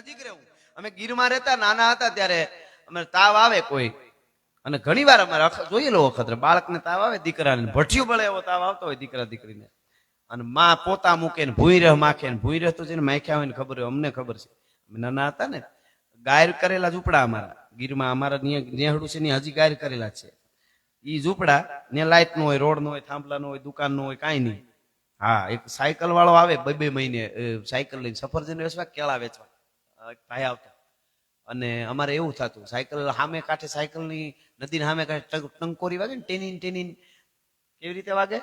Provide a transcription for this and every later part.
નજીક રહેવું. અમે ગીરમાં રહેતા, નાના હતા ત્યારે અમે તાવ આવે કોઈ. અને ઘણી વાર અમારે અખ- જોયેલો વખત, બાળકને તાવ આવે, દીકરાને ભઠિયું બળે એવો તાવ આવતો હોય દીકરા, દીકરીને. અને માં પોતા મૂકે ને ભૂઈ રહ, માખે ને ભૂઈ રહેતો છે માખ્યા હોય ને ખબર હોય, અમને ખબર છે. નાના હતા ને, ગાયર કરેલા ઝૂંપડા અમારા. ગીરમાં અમારા નેહડું છે ને હજી ગાયર કરેલા છે. ઈ ઝૂંપડા ને લાઇટ નો હોય, રોડ નો હોય, થાંભલા નો હોય, દુકાન નો હોય, કાંઈ નહીં. હા, એક સાયકલ વાળો આવે, બે બે મહિને સાયકલ લઈને સફરજન વેચવા, કેળા વેચવા. ભાઈ આવતા. અને અમારે એવું થતું, સાયકલ સામે કાંઠે સાયકલની નદીને સામે કાંઠે ટંકોરી વાગે ને, ટેનિન ટેનિન. કેવી રીતે વાગે?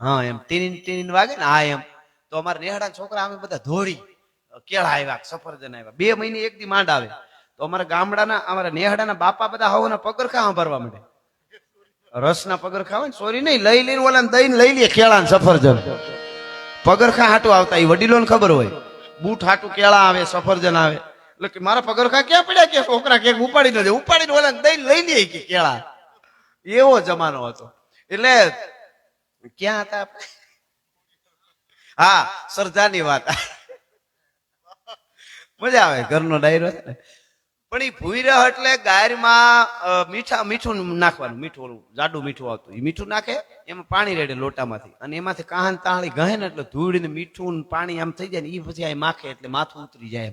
હા, એમ ટેનિન ટેનિન વાગે ને, હા, એમ. તો અમારા નેહડા છોકરા અમે બધા ધોળી, કેળા આવ્યા સફરજન આવ્યા બે મહિને એક દી માંડ આવે. તો અમારા ગામડાના, અમારા નેહડાના બાપા બધા હવના પગરખા ભરવા માંડે. રસના પગરખા હોય ને, સોરી નહીં, લઈ લઈને ઓલા દઈને લઈ લઈએ કેળા સફરજન. પગરખા હાટું આવતા, એ વડીલોને ખબર હોય. બૂટ હાટું કેળા આવે, સફરજન આવે. એટલે કે મારા પગરખા ક્યાં પડ્યા કે છોકરા કે ઉપાડી નથી દે, ઉપાડીને ઓલા દઈને લઈ લે કે કેળા. એવો જમાનો હતો. એટલે ક્યાં હતા આપણે? હા, સરજાની વાત. મજા આવે ઘરનો ડાયરો છે ને. પણ એ ભૂઈરહ એટલે ગાયરમાં મીઠા, મીઠું નાખવાનું, મીઠું ઓલું, જાડું મીઠું આવતું. એ મીઠું નાખે, એમાં પાણી રેડે લોટામાંથી. અને એમાંથી કાહન તાળી ગહે ને એટલે ધૂળ ને મીઠું પાણી આમ થઈ જાય ને એ પછી આ માખે એટલે માથું ઉતરી જાય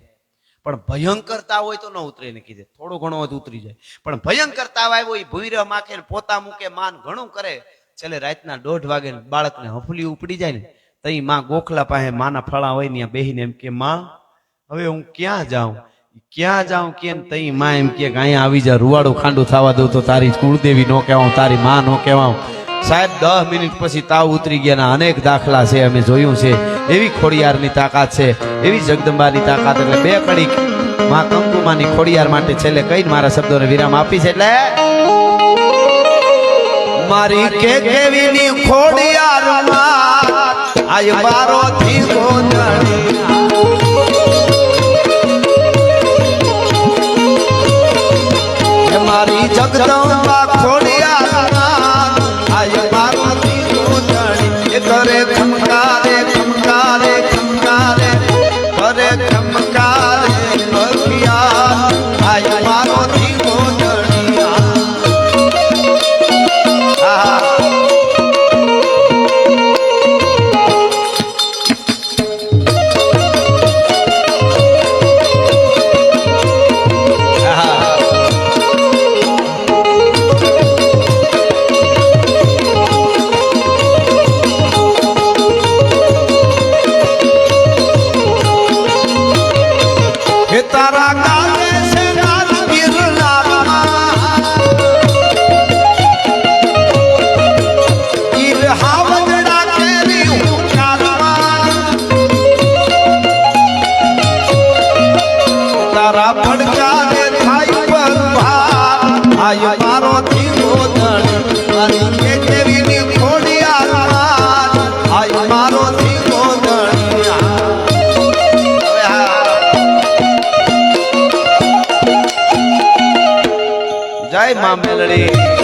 પણ ભયંકર તાવ હોય તો ન ઉતરે ને કીધે. થોડો ઘણો તો ઉતરી જાય. પણ ભયંકર તાવ આવ્યો એ ભૂઈરહ માખે ને પોતા મૂકે, માન ઘણું કરે. છેલ્લે રાતના દોઢ વાગે બાળકને હફલી ઉપડી જાય ને, તઈ માં ગોખલા પાસે માના ફળા હોય ને બેહીને એમ કે, માં, હવે હું ક્યાં જાઉં? ક્યાં જાઉં, કેમ, તઈ માં એમ કે અહીંયા આવી જા, રૂવાડું ખાંડું થવા દઉં તો તારી કુળદેવી નો કહેવાઉં, તારી માં નો કહેવાઉં. સાહેબ, દસ મિનિટ પછી તાવ ઉતરી ગયાના અનેક દાખલા છે, અમે જોયું છે. એવી ખોડિયારની તાકાત છે, એવી જગદંબાની તાકાત, એટલે બે કડી માં કંકુમાની ખોડિયાર માટે છેલ્લે કઈ મારા શબ્દોને વિરામ આપી છે, એટલે મારી કે કેવીની ખોડિયાર માં આય બારો મા મેલડી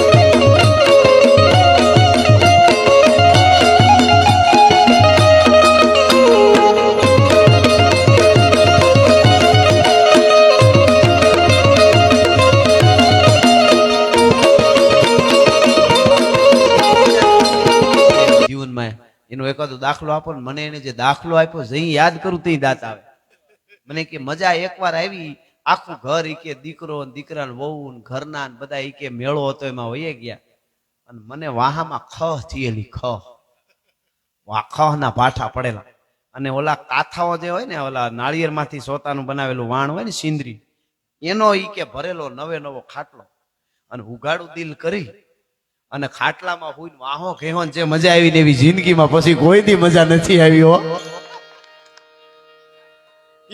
જીવનમાં એનો એકાદો દાખલો આપો ને મને એને જે દાખલો આપ્યો જઈ યાદ કરું તે દાંત આવે. મને કે મજા એકવાર આવી આખું ઘર ઈ કે દીકરો દીકરા વહુ ઘરના ને બધા ઈ કે મેળો હતો એમાં વહી ગયા. અને મને વાહામાં ખહ થયેલી ખહ ખહ ના પાઠા પડેલા. અને ઓલા કાથાઓ જે હોય ને, ઓલા નાળિયેરમાંથી સોતાનું બનાવેલું વાણ હોય ને, સિંદરી. એનો ઈ કે ભરેલો નવે નવો ખાટલો. અને ઉગાડું દિલ કરી. અને ખાટલામાં હુઈને વાહો ઘેહો જે મજા આવી એવી જિંદગીમાં પછી કોઈ દી મજા નથી આવી હો.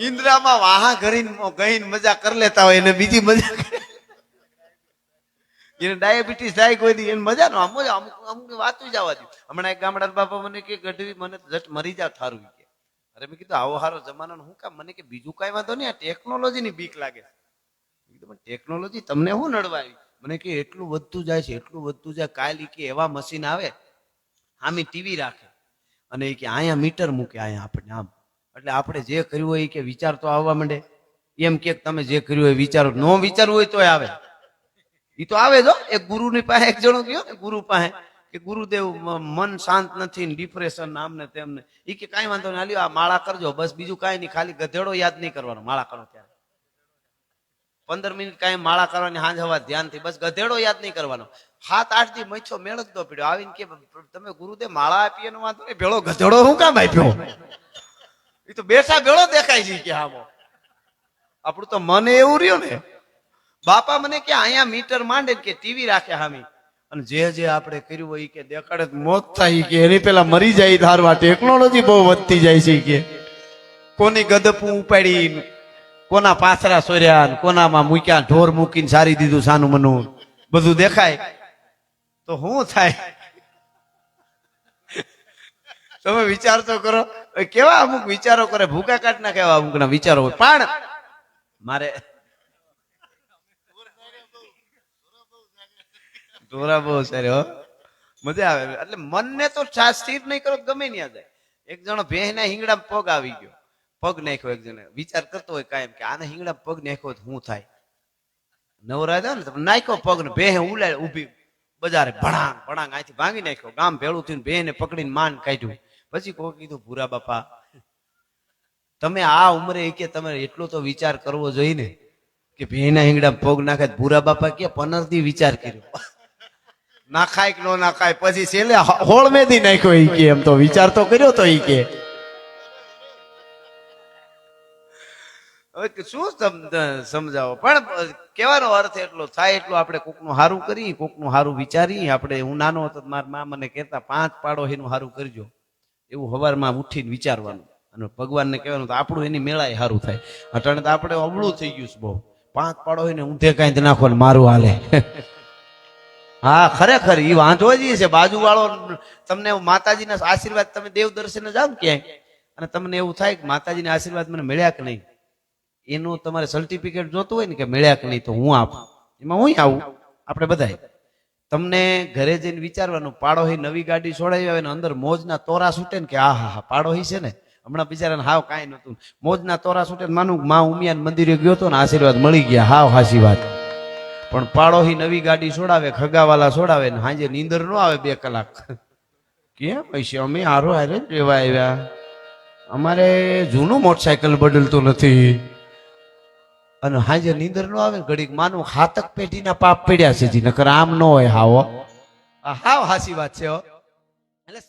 ઇન્દ્રામાં વાહા કરીને ગઈને મજા કરી લેતા હોય એને બીજી મજા. એને ડાયાબિટીસ થાય કોઈ દી એને મજા નો અમુક અમુક અમુક વાતું જવા દઉં હમણાં એક ગામડા બાપા મને કે, ગઢવી, મને જટ મરી જાવ થારું કે. અરે મેં કીધું, આવો હારો જમાનો હું કામ? મને કે, બીજું કાંઈ વાંધો નહીં, આ ટેકનોલોજીની બીક લાગે કીધું ટેકનોલોજી તમને શું નડવા મને કે, એટલું વધતું જાય છે, એટલું વધતું જાય, કાલ કે એવા મશીન આવે આમી ટીવી રાખે. અને એ કે, અહીંયા મીટર મૂકે, અહીંયા આપણે આમ એટલે આપણે જે કર્યું હોય કે વિચાર તો આવવા માંડે. એમ કે તમે જે કર્યું હોય વિચારો. નો વિચારવું હોય તોય આવે. એ તો આવે જો એક ગુરુની પાસે એક જણો ગયો ને ગુરુ પાસે કે ગુરુદેવ મન શાંત નથી ડિપ્રેશન આમ ને તેમ ને કે કાંઈ વાંધો નહીં હાલ્યો આ માળા કરજો. બસ બીજું કાંઈ નહીં. ખાલી ગધેડો યાદ નહીં કરવાનો. માળા કરો ત્યારે. પંદર મિનિટ કાંઈ માળા કરવાની હાંજ હવા ધ્યાનથી. બસ ગધેડો યાદ નહીં કરવાનો. હાથ આઠથી મચ્છો મેળ પડ્યો. આવીને કે તમે ગુરુદેવ માળા આપીએ વાંધો નહીં. ભેળો ગધેડો હું કામ આપ્યો? એ તો બેસા ભેળો દેખાય છે કે આમો. આપણું તો મને એવું રહ્યું ને. બાપા મને કે અહીંયા મીટર માંડે કે ટીવી રાખે હામી. અને જે જે આપણે કર્યું હોય કે દેખાડે મોત થાય કે. એની પેલા મરી જાય ધારવા. ટેકનોલોજી બહુ વધતી જાય છે કે. કોની ગદપું ઉપાડી કોના પાથરા સોર્યા કોનામાં મૂક્યા ઢોર મૂકીને સારી દીધું સાનું મનું બધું દેખાય. તો શું થાય? તમે વિચાર તો કરો. કેવા અમુક વિચારો કરે, ભૂકા કાઢના કેવા અમુક ના વિચારો હોય. પણ મારે ઢોરા બહુ સારી, હો. મજા આવે. એટલે મનને તો સ્થિર નહીં કરો, ગમે ત્યાં જાય. એક જણો ભેહના હિંગડા પગ આવી ગયો. પગ નાખ્યો એક જણે. વિચાર કરતો હોય કાયમ કે આને હિંગડા પગ નાખ્યો તો શું થાય? નવરા હતા ને નાખ્યો પગ ને ભેહ ઉલાડ ઊભી. બજારે ભણાંગ ભણાંગ અહીંથી ભાંગી નાખ્યો. ગામ ભેળું થયું ભેહને પકડીને માન કાઢ્યું. પછી કોઈ કીધું ભૂરા બાપા તમે આ ઉંમરે કે તમે એટલો તો વિચાર કરવો જોઈએ ને કે ભેના હિંગડા પગ નાખે ભૂરા બાપા કે પનરથી વિચાર કર્યો. નાખાય કે ન નાખાય પછી છેલ્લે હોળ મેદી નાખ્યો એ કે એમ તો વિચાર તો કર્યો તો એ કે. હવે શું સમ- સમજાવો? પણ કહેવાનો અર્થ એટલો થાય એટલું આપણે કોકનું હારું કરી કોકનું હારું વિચારી આપણે હું નાનો હતો મારા મા મને કહેતા પાંચ પાડો એનું હારું કરજો. એવું હવારમાં ઉઠીને વિચારવાનું. અને ભગવાનને કહેવાનું તો આપણું એની મેળાએ સારું થાય. અટાણે તો આપણે અવળું થઈ ગયું છે બહુ. પાંચ પાડો હોય ને ઊંધે કાંઈ નાખો ને મારું હાલે. હા, ખરેખર એ વાંધો જ છે. બાજુવાળો તમને માતાજીના આશીર્વાદ તમે દેવ દર્શને જાઓ ક્યાંય. અને તમને એવું થાય કે માતાજીના આશીર્વાદ મને મળ્યા કે નહીં? એનું તમારે સર્ટિફિકેટ જોતું હોય ને કે મળ્યા કે નહીં તો હું આપું. એમાં હું આવું? આપણે બધાય. તમને ઘરે જઈને વિચારવાનું પાડોહી નવી ગાડી છોડાવી આવે ને અંદર મોજના તોરા છૂટે ને કે આ હા હા પાડોહી છે ને? હમણાં બિચારાને હાવ કાંઈ નતું મોજના તોરા છૂટે માનું મા ઉમિયાન મંદિરે ગયો હતો ને આશીર્વાદ મળી ગયા. હાવ હાસી વાત. પણ પાડોહી નવી ગાડી છોડાવે, ખગાવાલા છોડાવે ને હાજે નીંદર ન આવે બે કલાક. કેમ પૈસા અમે હારો હારે જ રહેવા આવ્યા. અમારે જૂનું મોટરસાયકલ બદલતું નથી. અને હાજે નીંદર ન આવે ઘડીક માનું હાતક પેઢીના પાપ પડ્યા છે જી, નકર આમ ન હોય હાવો હાવ હાસી વાત છે એટલે